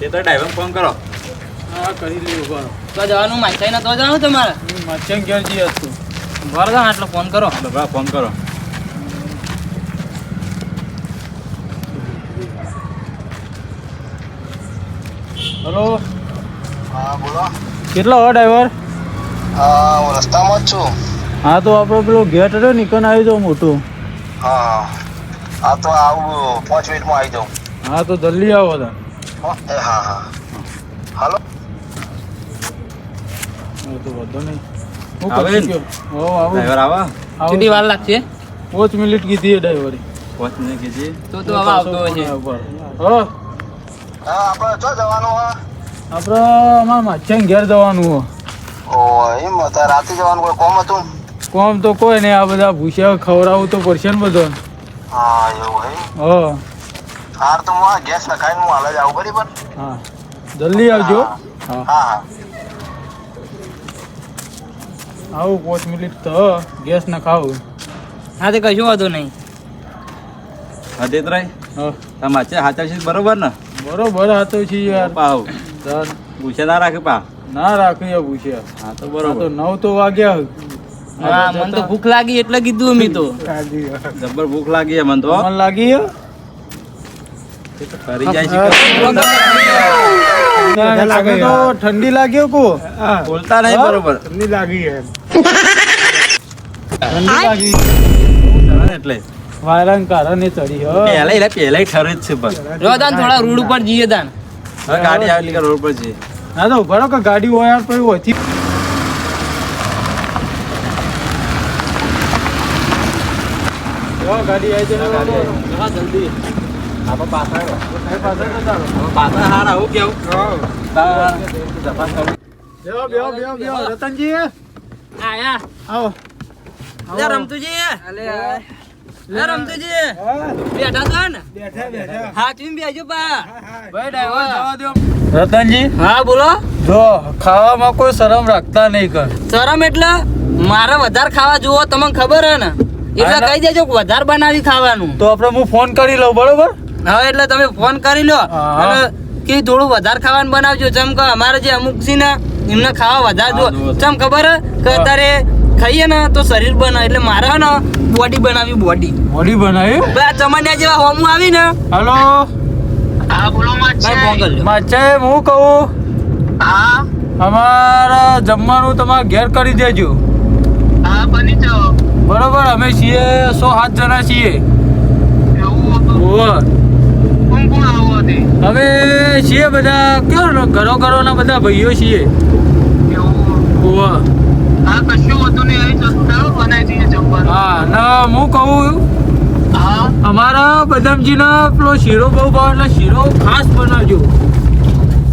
તે તો driver phone કરો. હા કરી ઊભા રહો. તો જવાનું માચાઈ ના તો જવાનું તમારે? માચાઈ ઘેર જઈ હતું બરાબર આટલો ફોન કરો. બરાબર ફોન કરો. હલો? હા બોલો. કેટલો હો ડ્રાઈવર? હા હું રસ્તામાં જ છું. હા તો આપણો પેલો ગેટ રહ્યો નિકન આવી જાઉં મોટું. હા હા તો આવું પાંચ મિનિટમાં આવી જાઉં. હા તો જલ્દી આવો તા હો? એ હા હા. હાલો. તો વાંધો નહીં. હું આવે ડ્રાઈવર કેટલી વાર લાગશે? પાંચ મિનિટ કીધી ડ્રાઈવરે. પાંચ મિનિટ કીધી? તો તો હવે આવતો હશે હો હા. આપણે ચો જવાનું હા આપણે અમારા ઘેર જવાનું હો ઓ એમ અત્યારે રાતે જવાનું કોઈ કોમ હતું? કોમ તો કોઈ નહીં આ બધા ભૂસ્યા ખવડાવવું તો પડશે ને બધો હા એવું હે હો. હાર તો હું આ ગેસ નખાઈને હું હાલ જ આવું બરાબર? હા. જલ્દી આવજો. હા. આવું પાંચ મિનિટ તો ગેસ ના ખાવું હા તે કશું વાંધો નહીં. હા. તે તો હા તમારે છે હાચર છે બરોબર ને? બરોબર હાચો છે યાર. પાવ તાર પૂછે ના રાખે પા ના રાખી પૂછે હા તો બરોબર. તો નવ તો વાગ્યા હા મને તો ભૂખ લાગી એટલે કીધું મેં તો. જબર ભૂખ લાગી છે મને તો મને લાગી લાગે ઠંડી લાગ્યો કો. બોલતા નહીં બરોબર. ઠંડી લાગી લાગી. એટલે. વાયરાન કારણે ચડી હો. પહેલા એટલે પહેલા ઠરે જ છે બસ જો દાન થોડા રૂડ ઉપર જઈએ દાન. હવે ગાડી આવેલી કે રોડ પર જઈએ. ના તો ઊભા કે ગાડી હોય યાર પછી હોતી ગાડી આવી છે ગાડી આવી. હા જલ્દી. આપણે પાછા આવ્યો. એ પાછળ જતા રહો. હવે પાછા હાર આવું કેવું? તપાસ કરું. બેહો, બેહો, બેહો, બેહો. રતનજી? આયા. આવો. લે રમતુજી. લે. રમતુજી. બેઠા છો ને? બેઠા બેઠા. હા તમે બેજો પા ભાઈ ડ્રાઈવર જવા દો રતનજી? હા બોલો. જો ખાવામાં કોઈ શરમ રાખતા નહીં કર. શરમ એટલે મારે વધારે ખાવા જુઓ તમને ખબર હે ને? એટલે કહી દેજો કે વધારે બનાવી ખાવાનું. તો આપણે હું ફોન કરી લઉં બરોબર? હવે એટલે તમે ફોન કરી લો. હા. અને કે થોડું વધારે ખાવાનું બનાવજો. જેમ કે અમારે જે અમુક છે ને એમને ખાવા વધારે હા, જો ચમ ખબર હે? કે અત્યારે ખાઈએ ને તો શરીર બનાવે. એટલે મારે ને બોડી બનાવી બોડી બોડી બનાવી? આ ચમનિયા જેવા હોમું આવી ને. હલો હા બોલો માચે હું કહું? હા. અમારા જમવાનું તમારે ઘેર કરી દેજો. હા બની જાઓ. બરોબર અમે છીએ સો સાત જણા છીએ. એવું અમે છીએ બધા કેવું ઘરો ઘરો ના બધા ભાઈઓ છીએ. બનાવી ને હું કહું. હા? અમારા બદામજીનો પેલો શીરો બહુ ભાવ એટલે શીરો ખાસ બનાવજો.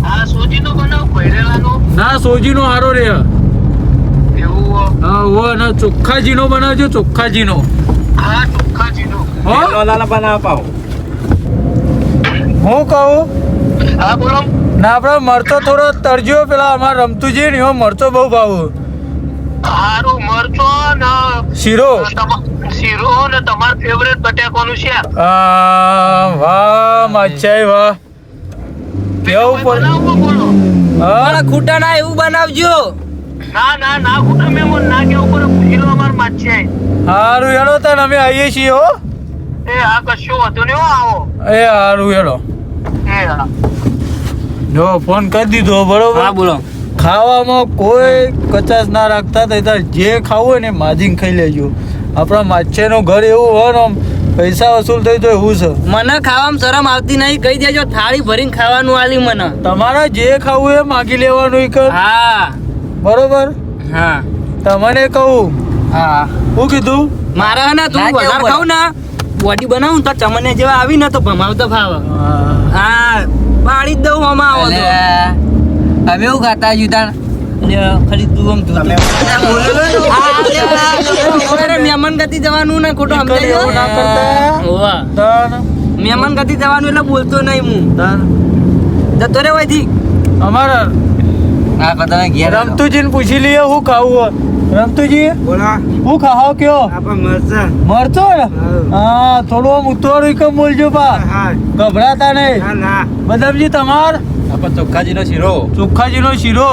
હા સોજીનો બનાવ ભૈરેલાનો? ના સોજીનો હારો રે. એવું હા ઓ ને ચોખ્ખાજીનો બનાવજો ચોખ્ખાજીનો. હા ચોખ્ખાજીનો. હો? પેલો લાલા પાવ. હું કહું? હા બોલો. ના આપણે મરચો થોડો તરજો પેલા અમારે રમતુજી ને એવો મરચો બહુ ભાવ. હારું મરચો ને શીરો? શીરો ને તમાર ફેવરેટ બટાકાનું છે? આ, વાહ મચાઈ વાહ. કેવું પડ હા? ખૂટા ના એવું બનાવજો. ના ના ના ખૂટા મેમો ના કેવું પડે શીરો અમાર મચાઈ હારું હેડો તને અમે આવીએ છીએ હો. એ આ કશું હતું નહીં હો આવો. એ હારું હેડો. જો ફોન કરી દીધો હા બોલો. ખાવામાં કોઈ કચાશ ના રાખતા તો જે ખાવું હોય ને માજીન ખાઈ લેજો. આપણા માછેનું ઘર એવું હોય ને પૈસા વસૂલ થઈ તો એવું છે. મને ખાવામાં શરમ આવતી નહીં. કહી દેજો થાળી ભરીને ખાવાનું આલી મને. તમારે જે ખાવું એ માગી લેવાનું કર. હા. બરોબર? હા. તમને કહું. હા. શું કીધું? મારા ના તું વધારે ખાવ ને બોડી બનાવું તો ચમને જેવા આવી ને તો ભમાવતો ફાવે હા પાડી જ દઉં મામા આવો તો. અમે એવું ખાતા ખાલી તું આમ મહેમાન ગતિ જવાનું ને ખોટો સમજાય ના કરતા. મહેમાન ગતિ જવાનું એટલે બોલતો નહીં હું. જતો રે વયથી અમારા આ તમે ઘેર રમતુજીને પૂછી લઈએ હું ખાવું હોય. રમતુજી? બોલા. હું ખાઓ કયો? મરચા. મરચો હા. થોડો આમ ઉતવાળું કમ બોલજો પા. હા ગભરાતા નહીં. બદમજી ના. બદામજી તમાર? આપણે ચોખ્ખાજીનો શીરો. ચોખ્ખાજીનો શીરો?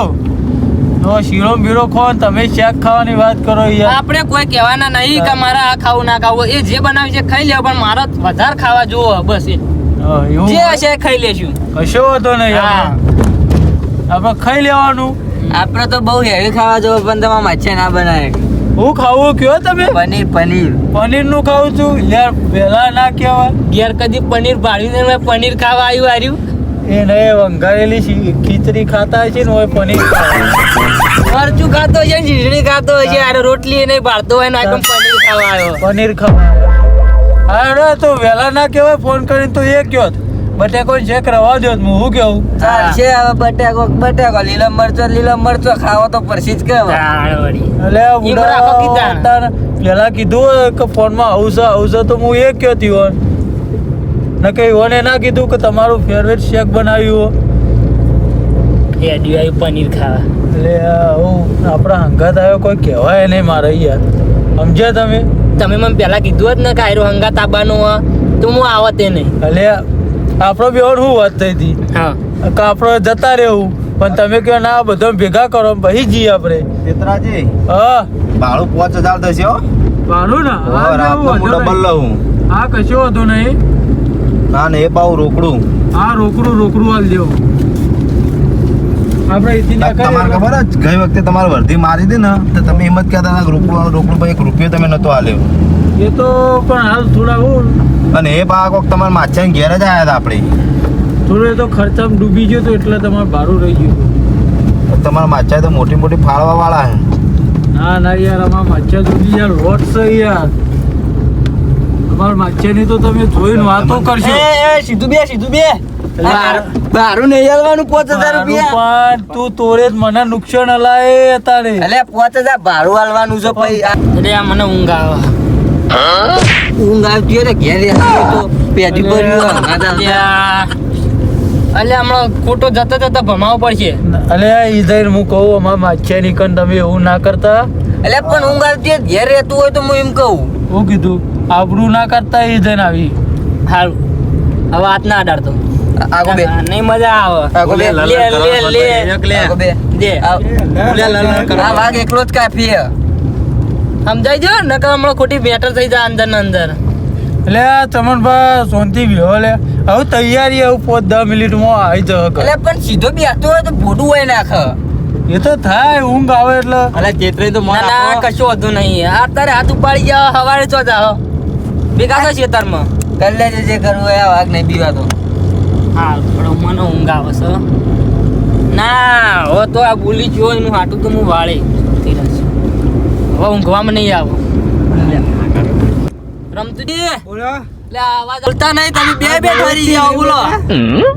તો શીરો બીરો ખો તમે શેક ખાવાની વાત કરો યાર. આપણે કોઈ કહેવાના નહીં કે મારે આ ખાવું ના ખાવું. એ જે બનાવી છે ખાઈ લેવું પણ મારા વધારે ખાવા જુઓ બસ એ. એવું જે હશે એ ખાઈ લેશું. કશો વાંધો નહીં. આપણે ખાઈ લેવાનું. આપણે તો બહુ હેવી ખાવા જો પણ તમારે મચ્છે ના બનાવે હું ખાવું કયો તમે? પનીર પનીર. પનીરનું ખાવું છું. યાર પેલા ના કહેવાય. યાર કદી પનીર ભાળ્યું ને મેં પનીર ખાવા આવ્યું આવ્યું એ નહીં વંગારેલી ખીચડી ખાતા છે ને હોય પનીર ખાવા. મરચું ખાતો હોય છે ને ખીચડી ખાતો હોય છે અરે રોટલી એને નહીં ભાળતો હોય ને આ પનીર ખાવા આવ્યો? પનીર ખાવા અરે તો વહેલા ના કહેવાય ફોન કરીને તો એ કયો. બટેકો ચેક રવા દો હું શું કેવું ચાલશે હવે બટેકો બટેકો લીલો મરચો લીલો મરચો ખાવો તો પરસી જ કેવો એટલે આ ઈ કીધા. તાર પહેલા કીધું હોય કે ફોનમાં આવશે આવશે તો હું એ કયો તી ને કઈ ઓને ના કીધું કે તમારું ફેવરેટ શેક બનાવ્યું એ અડ્યું પનીર ખાવા. એટલે આવું આપણા હંગાત આવ્યો કોઈ કહેવાય નહીં મારે યાર. સમજ્યા તમે? તમે મને પહેલા કીધું જ ને કાયરો હંગાત આવવાનો હો, તો હું આવત એ નહીં. એટલે આપણો બે શું વાત થઈ હતી? હા. કે આપણે જતા રહેવું. પણ તમે કહો ના બધો ભેગા કરો પછી જઈએ આપણે. ચેતરાજી હા. ભાડું પાંચ હજાર થશે ભાડું ને? ડબલ લઉં. હા કશું વાંધો નહીં. ના ને એ પાવું રોકડું. હા રોકડું રોકડું હાલ દેવું. તમારે ખબર જ ગઈ વખતે તમારે વર્ધી મારી હતી ને તો તમે એમ જ કહેતા રોકડું રોકડું ભાઈ એક રૂપિયો તમે નતો આલ્યો. એ તો પણ હાલ થોડા હું અને એ પાક વખત તમારે માછા ઘેર જ આવ્યા હતા આપણે. થોડું તો ખર્ચામાં ડૂબી ગયો તો એટલે તમારે ભાડું રહી ગયું તમારા માછા તો મોટી મોટી ફાળવા વાળા હે ના ના યાર અમારા માછા ડૂબી યાર લોટ છે યાર. અમારા માછાની તો તમે જોઈને વાતો કરશો. સીધું બે સીધું બે. ભાડું ભારું નહીં આલવાનું પાંચ હજાર રૂપિયા. પણ તું તોરે જ મને નુકસાન હલાય તારે. એટલે પાંચ હજાર ભાડું આલવાનું છે પછી એટલે આ મને ઊંઘ આવે. ઊંઘ આવતી હોય ઘેર તો પેઢી ભર્યું અલ્યા. હમણાં ખોટો જતા જતા ભમાવો પડશે. અલે ઈધર હું કહું અમારા માછાની નીકળ તમે એવું ના કરતા. અલે પણ ઊંઘ આવતી હોય ઘેર રહેતું હોય તો હું એમ કહું. હું કીધું આબરૂ ના કરતા ઈધર આવી. હારું. હવે હાથ ના અડાડતો. આગો બે. નહીં મજા આવે. આગો બે. લે લે લે આગો બે. દે. આવ. આ વાઘ એકલો જ કાફી હે. સમજાઈ જો નકર હમણાં ખોટી બેટર થઈ જાય અંદર ને અંદર. એટલે ચમન ભાઈ શાંતિ વ્યો લે. હવે તૈયારી આવું પોત દસ મિનિટમાં આવી જશે. એટલે પણ સીધો બેઠો હોય તો ભોડું હોય નાખે એ તો થાય ઊંઘ આવે એટલે. અલે ચેતરે તો મને ના કશું હતું નહીં. આ તારે હાથ ઉપાડી જાવ હવારે ચો જાવ ભેગા થો ખેતરમાં કરી લેજે જે કરવું હોય વાઘ નહીં બીવાતો હા પણ મને ઊંઘ આવે છે. ના હો તો આ ભૂલી જો હું હાટું તો હું વાળે. હવે ઊંઘવામાં નહીં આવું. રમતી બોલો. બોલતા નહીં તમે બે બે ઠરી જાઓ બોલો.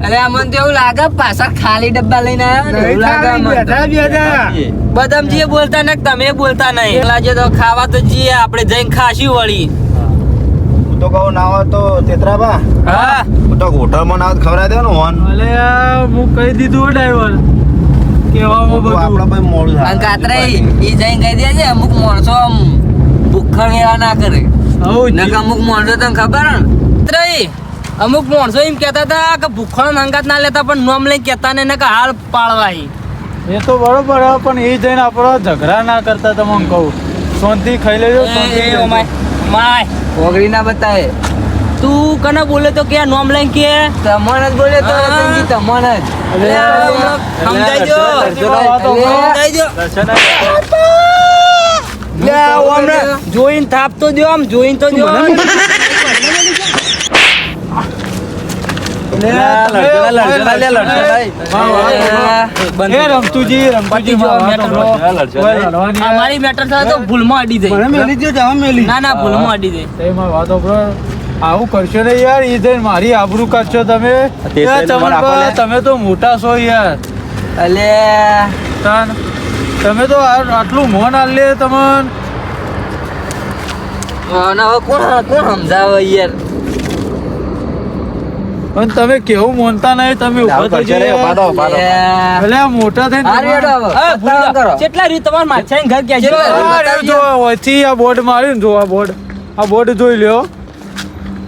અરે મને તો એવું લાગે પાછા ખાલી ડબ્બા લઈને આવ્યા ને બદામજી બોલતા નહીં તમે બોલતા નહીં. પેલા જે તો ખાવા તો જઈએ આપણે જઈને ખાશી વળી. હું તો કહું ના હોય તો ચેતરાબા હા. તો હોટલમાં ના ખવડાવી દે ને હોન. અલે હું કહી દીધું ડ્રાઈવર. કેવામાં આપણે બધું ભાઈ મોડું અને થાય કાતરે ઈ જઈને કહી દેજે અમુક માણસો આમ ભૂખણ એવા ના કરે. નકર અમુક માણસો તને ખબર? ને અમુક માણસો એમ કહેતા હતા કે ભૂખણ અંગાત ના લેતા પણ નોમ લઈ કહેતા ને નકા કે હાલ પાળવાય એ તો બરોબર હે, પણ એ જઈને આપણો ઝઘડા ના કરતા તમને કહું. શાંતિ ખાઈ લેજો શાંતિ એ, એ, માય માય ઓગળી ના બતાવે. તું કને બોલે તો કે નોમ લઈને કે? તમણ જ બોલે તો. રતનજી તમણ જ. સમજાઈ જો. સમજાઈ જો. લે, આવો હમણાં. જોઈને થાપ તો દો આમ જોઈને તો જો વાહ, મેટર થાય તો ભૂલમાં અડી જાય. ના ના ભૂલમાં અડી જાય. આવું કરશો ને યાર એ જઈને મારી આબરૂ કરશો તમે. તમે તો મોટા છો યાર. અલે. તાન તમે તો આટલું મોન આલે તમને. કોણ કોણ સમજાવે યાર? પણ તમે કેવું મોનતા નહીં તમે ઊભા થઈ. એટલે મોટા થઈને ભૂલી. કેટલા તમારે માછાઈને ઘર છે? આ બોર્ડ માર્યું ને જો આ બોર્ડ આ બોર્ડ જોઈ લ્યો.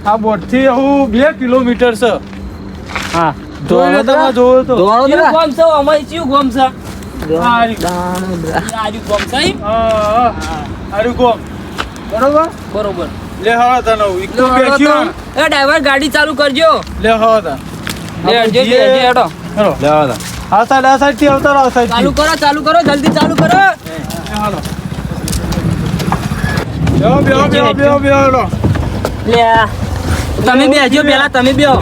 આ બોર્ડથી હું બે કિલોમીટર છે હા. જોઈ લો તમે જોવો તો ધોવાનું ગોમ છે? અમારે ચિયું ગોમ છે? આ રહ્યું. આ રહ્યું ગોમ છે હા, હા. ગોમ. બરોબર બરોબર લે હવે તને હું ઈકો બેસ્યો એ ડ્રાઈવર ગાડી ચાલુ કરજો લે હવે તને. લે, આપણે જે- જે- જઈએ. જે હેડો. હેલો. આ સાઈડ આ સાઈડથી આવતા રહો સાઈડ ચાલુ કરો ચાલુ કરો જલ્દી ચાલુ કરો હાલો બેહો બેહો બેહો બેહો બેહો લે તમે બેસજો પેલા તમે બેહો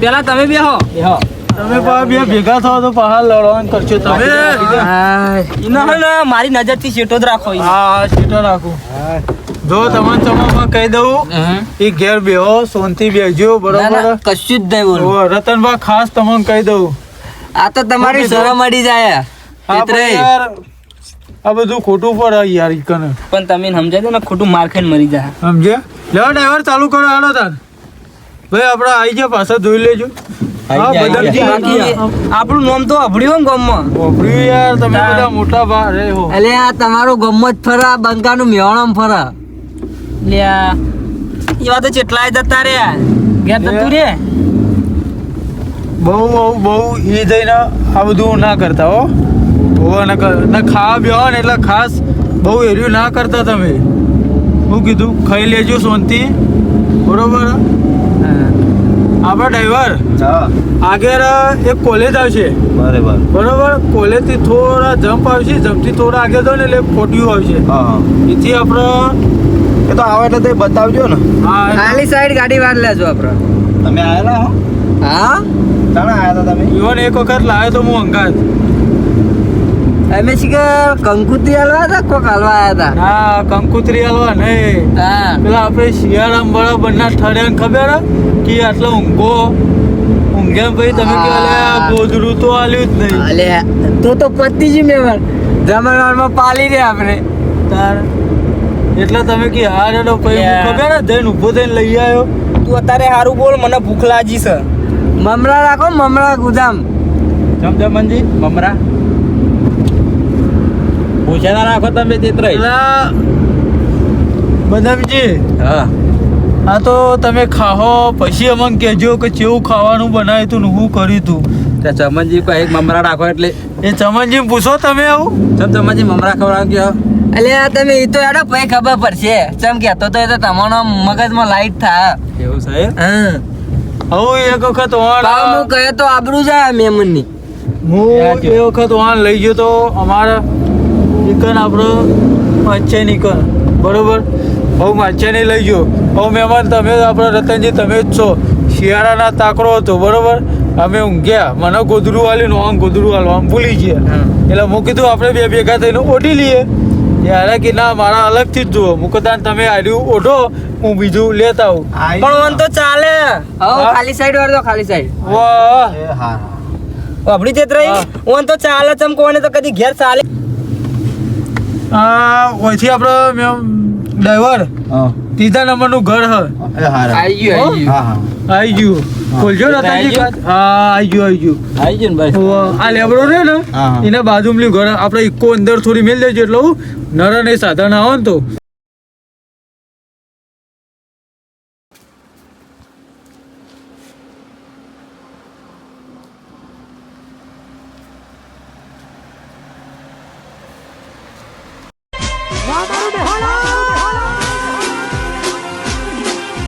પેલા તમે બેહો તમે બે ભેગા થાઓ તો પહાડ લડવાનું કરશો તમે. ઇના મારી નજરથી શેટો જ રાખો હા સીટો રાખું. જો તમને તમામાં કહી દઉં એ ઘેર બેહો સોનથી બેહજો બરોબર? કશું જ નહીં બોલું. ઓ, રતનભા ખાસ તમને કહી દઉં. આ તો તમારી? શરમ અડી જાય. આ યાર આ બધું ખોટું પડે યાર પણ તમે સમજાય દો ને ખોટું માર ખાઈને મરી જાય. સમજ્યા? લેવા ડ્રાઈવર ચાલુ કરો. હાલો તાર. ભાઈ આપણે આવી જાય પાછા જોઈ લેજો. હા બદલજી બાકી આપણું નામ તો અભડ્યું ને ગામમાં. અભડ્યું યાર તમે બધા મોટા ભા રે હો. એટલે આ તમારું જ ફરા બંકાનું મેવાણમ ફરા. લ્યા એવા તો ચેટલાય જતા રે ઘેર જતું રે. બહુ બહુ બહુ એ જઈને આ બધું ના કરતા હો. હોવે ને ખાવા બેહો ને એટલે ખાસ બહુ એર્યું ના કરતા તમે. શું કીધું ખાઈ લેજો શાંતિ. બરોબર? આપણા ડ્રાઈવર? હા. આગળ એક કોલેજ આવશે. બરાબર બરોબર? કોલેજથી થોડા જમ્પ આવશે જમ્પથી થોડા આગળ જાવ ને એટલે ફોટ્યું આવશે. હા હા. એથી આપણે એ તો આવે એટલે તે બતાવજો ને. ખાલી સાઈડ ગાડી વાર લેજો આપડે. તમે આવેલા હો? હા? તાણે આવ્યા હતા તમે? ઈવન એક વખત લાવ્યો તો હું અંગાત. અમે શીખર કંકુત્રી હલવા હતા કોક હલવા આવ્યા હતા? ના કંકુતરી હલવા નહીં. હા. પેલા આપણે શિયાળામાં બળા બંને ઠરે ખબર કે આટલો ઊંઘો. ઊંઘે ભાઈ તમે કે "અલે, આ ગોદડું તો આલ્યું જ નહીં. અલે તો તો પતી જ મેવર જમણવારમાં પાલી રે આપણે. તાર. એટલે તમે કે હા રેડો પછી ખબર જઈને ઊભો થઈને લઈ આવ્યો. તું અત્યારે સારું બોલ મને ભૂખ લાગી છે. મમરા રાખો મમરા ગુદામ. જમજમનજી મમરા. પૂછેલા રાખો તમે ચિત્ર બદામજી હા. આ તો તમે ખાહો પછી અમને કહેજો કે કેવું ખાવાનું બનાવ્યું તું ને હું કર્યું તું ત્યાં ચમનજી કોઈ એક મમરા રાખો એટલે. એ ચમનજી પૂછો તમે આવું. ચમ ચમનજી મમરા ખવડાવ ગયો અલે આ તમે એ તો એડો પછી ખબર પડશે. ચમ કહેતો તો એ તો તમારો મગજમાં લાઈટ થાય એવું છે હા. હું એક વખત હું કહે તો આબરૂ જાય મેમનની. હું એ વખત વાણ લઈ ગયો તો અમારા નીકળ આપણો માછે નીકળ બરાબર? બહુ માછે નહીં લઈ ગયો બહુ મહેમાન તમે આપણે રતનજી તમે જ છો. શિયાળાના તાકડો હતો બરોબર? અમે ઊંઘ્યા મને ગોદડું વાલ્યું આમ ગોધરું વાળવા આમ ભૂલી ગયા. એટલે મૂકી કીધું આપણે બે ભેગા થઈને ઓઢી લઈએ. ત્યારે કે ના મારા અલગથી જ જુઓ. મુકદાન તમે આડ્યું ઓઢો. હું બીજું લેતા આવું. પણ ઓન તો ચાલે. ખાલી સાઈડ વાળો ખાલી સાઈડ વાહ. આપણી હા. રહી. ઓન તો ચાલે ચમ કોને તો કદી ઘેર ચાલે. ઓયથી આપણો ડ્રાઈવર હા. ત્રીજા નંબરનું ઘર હ. એ આવી ગયું આવી હા હા. આઈ ગયું. ખોલજો ને તાજી હા આઈ ગયું આઈ ગયું. આવી ગયું ને ભાઈ? આ લેબડો રે ને. એના બાજુમાં ઘર. આપણે ઇકો અંદર થોડી મેલ દેજો એટલે નર ને સાધન આવો ને તો.